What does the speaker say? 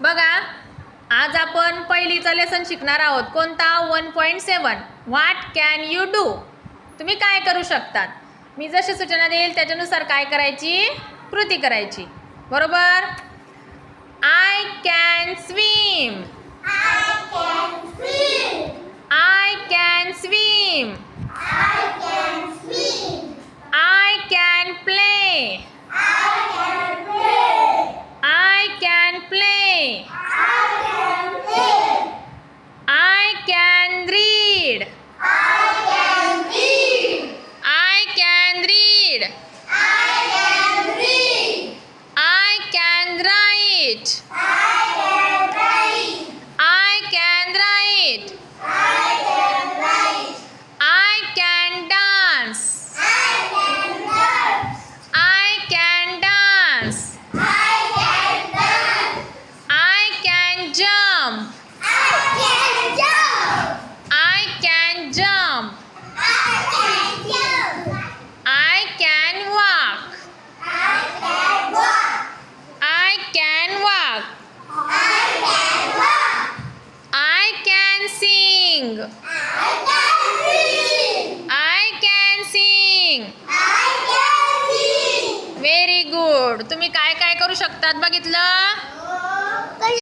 बघा आज आपण पहिलीचं लेसन शिकणार आहोत. कोणता? One point seven what can you do तुम्ही काय करू शकतात? मी जशी सूचना देईल त्याच्यानुसार काय करायची? कृती करायची. बरोबर? I can swim I can swim I can play can read. I can read. I can read. I can read. I can write. I can write. I can write. I can write. I can dance. I can dance. I can dance. I can jump. I can jump. Sing I can sing very good तुम्ही काय काय करू शकतात बघितलं?